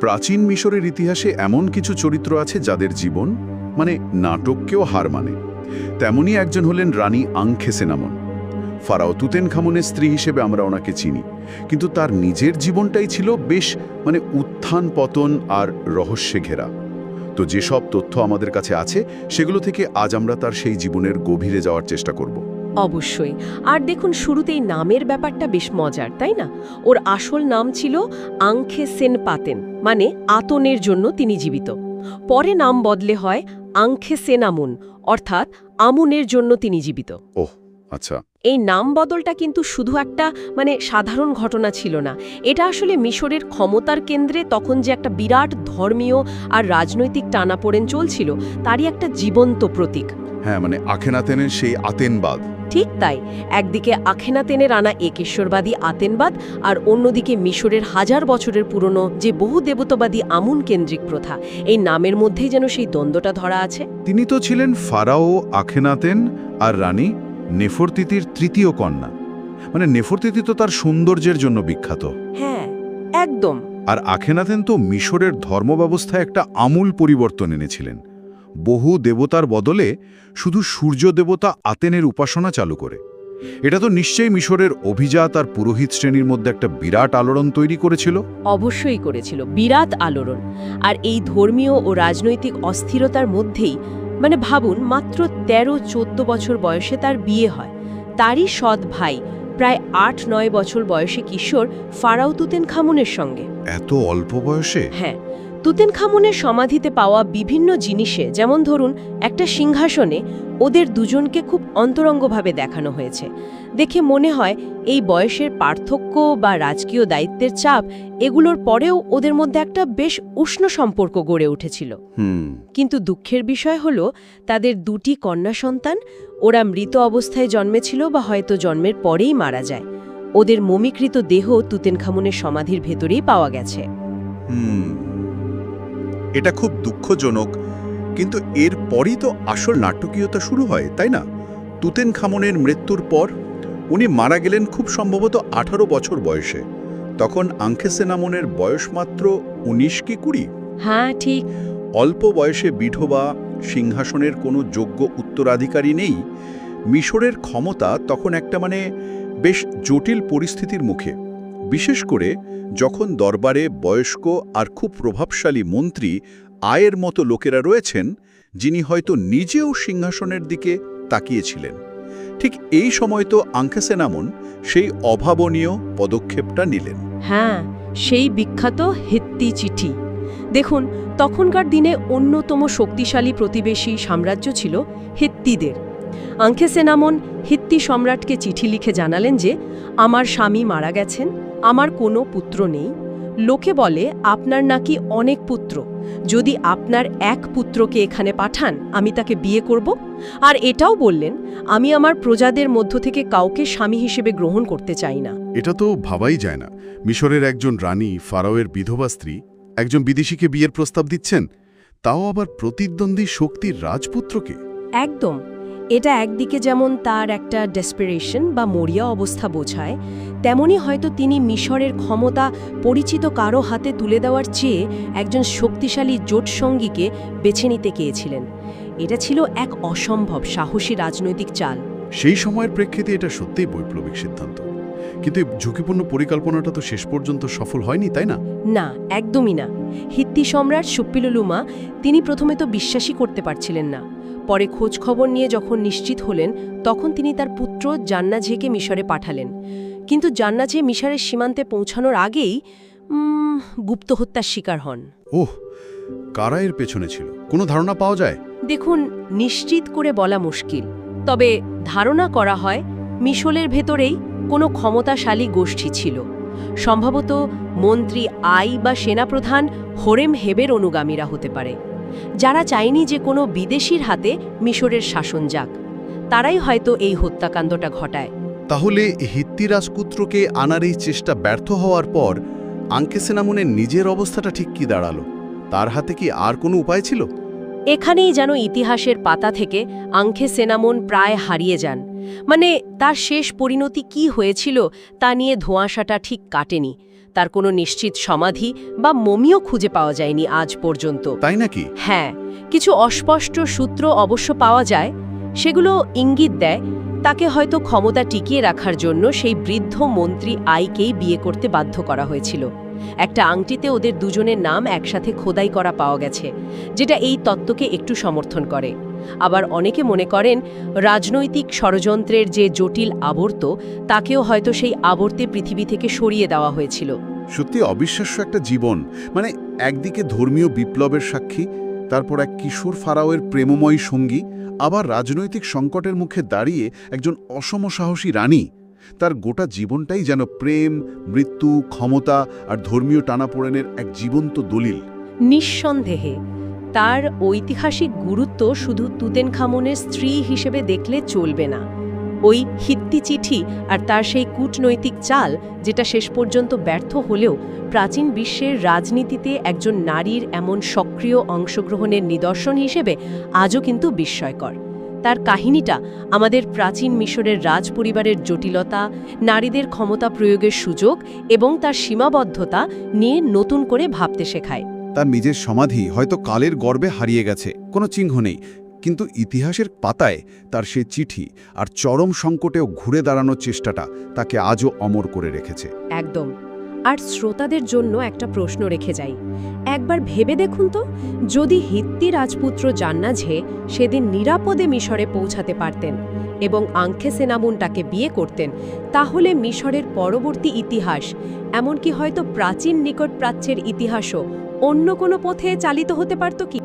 প্রাচীন মিশরের ইতিহাসে এমন কিছু চরিত্র আছে যাদের জীবন মানে নাটককেও হার মানে। তেমনই একজন হলেন রানী আংখেসেনামন। ফারাও তুতেন খামনের স্ত্রী হিসেবে আমরা ওনাকে চিনি। কিন্তু তার নিজের জীবনটাই ছিল বেশ মানে উত্থান পতন আর রহস্যে ঘেরা। তো যেসব তথ্য আমাদের কাছে আছে, সেগুলো থেকে আজ আমরা তার সেই জীবনের গভীরে যাওয়ার চেষ্টা করব। অবশ্যই। আর দেখুন শুরুতেই নামের ব্যাপারটা বেশ মজার তাই না? ওর আসল নাম ছিল আংখে সেন পাতেন মানে আতনের জন্য তিনি জীবিত। পরে নাম বদলে হয় আংখে সেনামুন অর্থাৎ আমুনের জন্য তিনি জীবিত। ওহ আচ্ছা। এই নাম বদলটা কিন্তু শুধু একটা মানে সাধারণ ঘটনা ছিল না। এটা আসলে মিশরের ক্ষমতার কেন্দ্রে তখন যে একটা বিরাট ধর্মীয় আর রাজনৈতিক টানাপোড়েন চলছিল তারই একটা জীবন্ত প্রতীক। হ্যাঁ মানে আখেনাতেনের সেই আতেনবাদ। ঠিক তাই। একদিকে আখেনাতেনের আনা একেশ্বরবাদী আতেনবাদ আর অন্যদিকে মিশরের হাজার বছরের পুরনো যে বহু দেবতাবাদী আমুন কেন্দ্রিক প্রথা এই নামের মধ্যেই যেন সেই দ্বন্দ্বটা ধরা আছে। তিনি তো ছিলেন ফারাও আখেনাতেন আর রানী নেফরতিতির তৃতীয় কন্যা। মানে নেফরতিতি তো তার সৌন্দর্যের জন্য বিখ্যাত। হ্যাঁ একদম। আর আখেনাতেন তো মিশরের ধর্মব্যবস্থায় একটা আমূল পরিবর্তন এনেছিলেন। বহু দেবতার বদলে শুধু সূর্য দেবতা আতেনের উপাসনা চালু করে। এটা তো নিশ্চয়ই মিশরের অভিজাত আর পুরোহিত শ্রেণির মধ্যে একটা বিরাট আলোড়ন তৈরি করেছিল। অবশ্যই করেছিল বিরাট আলোড়ন। আর এই ধর্মীয় ও রাজনৈতিক অস্থিরতার মধ্যেই মানে ভাবুন মাত্র ১৩ চোদ্দ বছর বয়সে তার বিয়ে হয়। তারই সৎ ভাই প্রায় আট নয় বছর বয়সে কিশোর ফারাউতুতেন খামুনের সঙ্গে। এত অল্প বয়সে? হ্যাঁ। তুতেন খামুনের সমাধিতে পাওয়া বিভিন্ন জিনিসে যেমন ধরুন একটা সিংহাসনে ওদের দুজনকে খুব অন্তরঙ্গভাবে দেখানো হয়েছে। দেখে মনে হয় এই বয়সের পার্থক্য বা রাজকীয় দায়িত্বের চাপ এগুলোর পরেও ওদের মধ্যে একটা বেশ উষ্ণ সম্পর্ক গড়ে উঠেছিল। কিন্তু দুঃখের বিষয় হলো তাদের দুটি কন্যা সন্তান ওরা মৃত অবস্থায় জন্মেছিল বা হয়তো জন্মের পরেই মারা যায়। ওদের মমিকৃত দেহ তুতেনখামুনের সমাধির ভেতরেই পাওয়া গেছে। হুম। এটা খুব দুঃখজনক কিন্তু এর পরই তো আসল নাটকীয়তা শুরু হয় তাই না? তুতেন খামনের মৃত্যুর পর উনি মারা গেলেন খুব সম্ভবত আঠারো বছর বয়সে। তখন আংখেসেনামনের বয়স মাত্র উনিশ কি কুড়ি? হ্যাঁ ঠিক। অল্প বয়সে বিধবা সিংহাসনের কোনো যোগ্য উত্তরাধিকারী নেই। মিশরের ক্ষমতা তখন একটা মানে বেশ জটিল পরিস্থিতির মুখে। বিশেষ করে যখন দরবারে বয়স্ক আর খুব প্রভাবশালী মন্ত্রী আয়ের মতো লোকেরা রয়েছেন, যিনি হয়তো নিজেও সিংহাসনের দিকে তাকিয়েছিলেন। ঠিক এই সময় তো আঙ্কেসেনামন সেই অভাবনীয় পদক্ষেপটা নিলেন। হ্যাঁ সেই বিখ্যাত হিত্তি চিঠি। দেখুন, তখনকার দিনে অন্যতম শক্তিশালী প্রতিবেশী সাম্রাজ্য ছিল হিত্তিদের। আঙ্কেসেনামন হিত্তি সম্রাটকে চিঠি লিখে জানালেন যে, আমার স্বামী মারা গেছেন আমার কোনো পুত্র নেই। লোকে বলে আপনার নাকি অনেক পুত্র। যদি আপনার এক পুত্রকে এখানে পাঠান আমি তাকে বিয়ে করব। আর এটাও বললেন আমি আমার প্রজাদের মধ্য থেকে কাউকে স্বামী হিসেবে গ্রহণ করতে চাই না। এটা তো ভাবাই যায় না। মিশরের একজন রানী ফারাওয়ের বিধবা স্ত্রী একজন বিদেশিকে বিয়ের প্রস্তাব দিচ্ছেন? তাও আবার প্রতিদ্বন্দ্বী শক্তির রাজপুত্রকে? একদম। এটা একদিকে যেমন তার একটা ডেসপিরেশন বা মরিয়া অবস্থা বোঝায় তেমনি হয়তো তিনি মিশরের ক্ষমতা পরিচিত কারও হাতে তুলে দেওয়ার চেয়ে একজন শক্তিশালী জোটসঙ্গীকে বেছে নিতে চেয়েছিলেন এটা ছিল এক অসম্ভব সাহসী রাজনৈতিক চাল। সেই সময়ের প্রেক্ষিতে এটা সত্যিই বৈপ্লবিক সিদ্ধান্ত। কিন্তু ঝুঁকিপূর্ণ পরিকল্পনাটা তো শেষ পর্যন্ত সফল হয়নি তাই না? না একদমই না। হিত্তি সম্রাট সুপ্পিলুলুমা তিনি প্রথমে তো বিশ্বাসই করতে পারছিলেন না। পরে খোঁজ খবর নিয়ে যখন নিশ্চিত হলেন তখন তিনি তার পুত্র জান্নাঝেকে মিশরে পাঠালেন। কিন্তু জান্নাঝে মিশরের সীমান্তে পৌঁছানোর আগেই গুপ্ত হত্যার শিকার হন। ওহ কারা এর পেছনে ছিল? কোনো ধারণা পাওয়া যায়? দেখুন নিশ্চিত করে বলা মুশকিল। তবে ধারণা করা হয় মিশলের ভেতরেই কোনো ক্ষমতাশালী গোষ্ঠী ছিল। সম্ভবত মন্ত্রী আই বা সেনাপ্রধান হোরেম হেবের অনুগামীরা হতে পারে। যারা চায়নি যে কোনো বিদেশির হাতে মিশরের শাসন যাক। তারাই হয়তো এই হত্যাকাণ্ডটা ঘটায়। তাহলে হিত্তি রাজপুত্রকে আনার এই চেষ্টা ব্যর্থ হওয়ার পর আঙ্কেসেনামনের নিজের অবস্থাটা ঠিক কি দাঁড়াল? তার হাতে কি আর কোনো উপায় ছিল? এখানেই যেন ইতিহাসের পাতা থেকে আংখে সেনামন প্রায় হারিয়ে যান। মানে তার শেষ পরিণতি কি হয়েছিল তা নিয়ে ধোঁয়াশাটা ঠিক কাটেনি। তার কোনো নিশ্চিত সমাধি বা মমিও খুঁজে পাওয়া যায়নি আজ পর্যন্ত। তাই নাকি? হ্যাঁ কিছু অস্পষ্ট সূত্র অবশ্য পাওয়া যায়। সেগুলো ইঙ্গিত দেয় তাকে হয়তো ক্ষমতা টিকিয়ে রাখার জন্য সেই বৃদ্ধ মন্ত্রী আইকেই বিয়ে করতে বাধ্য করা হয়েছিল। একটা আংটিতে ওদের দুজনের নাম একসাথে খোদাই করা পাওয়া গেছে, যেটা এই তত্ত্বকে একটু সমর্থন করে। আবার অনেকে মনে করেন, রাজনৈতিক ষড়যন্ত্রের যে জটিল আবর্ত, তাকেও হয়তো সেই আবর্তে পৃথিবী থেকে সরিয়ে দেওয়া হয়েছিল। সত্যি অবিশ্বাস্য একটা জীবন। মানে একদিকে ধর্মীয় বিপ্লবের সাক্ষী, তারপর এক কিশোর ফারাওয়ের প্রেমময়ী সঙ্গী আবার রাজনৈতিক সংকটের মুখে দাঁড়িয়ে একজন অসম সাহসী রানী, তার গোটা জীবনটাই যেন প্রেম, মৃত্যু, ক্ষমতা আর ধর্মীয় টানাপোড়েনের এক জীবন্ত দলিল। নিঃসন্দেহে, তার ঐতিহাসিক গুরুত্ব শুধু তুতেনখামনের স্ত্রী হিসেবে দেখলে চলবে না। ওই হিত্তি চিঠি আর তার সেই কূটনৈতিক চাল যেটা শেষ পর্যন্ত ব্যর্থ হলেও প্রাচীন বিশ্বের রাজনীতিতে একজন নারীর এমন সক্রিয় অংশগ্রহণের নিদর্শন হিসেবে আজও কিন্তু বিস্ময়কর। তার কাহিনীটা আমাদের প্রাচীন মিশরের রাজপরিবারের জটিলতা, নারীদের ক্ষমতা প্রয়োগের সুযোগ এবং তার সীমাবদ্ধতা নিয়ে নতুন করে ভাবতে শেখায়। তার নিজের সমাধি হয়তো কালের গর্বে হারিয়ে গেছে, কোনো চিহ্ন নেই। কিন্তু ইতিহাসের পাতায় তার সে চিঠি আর চরম সংকটেও ঘুরে দাঁড়ানোর চেষ্টাটা তাকে আজও অমর করে রেখেছে। একদম। আর শ্রোতাদের জন্য একটা প্রশ্ন রেখে যাই। একবার ভেবে দেখুন তো, যদি হিত্তি রাজপুত্র জান্নাঝে সেদিন নিরাপদে মিশরে পৌঁছাতে পারতেন এবং আংখে সেনামুনটাকে বিয়ে করতেন, তাহলে মিশরের পরবর্তী ইতিহাস, এমনকি হয়তো প্রাচীন নিকট প্রাচ্যের ইতিহাসও অন্য কোনো পথে চালিত হতে পারত কি?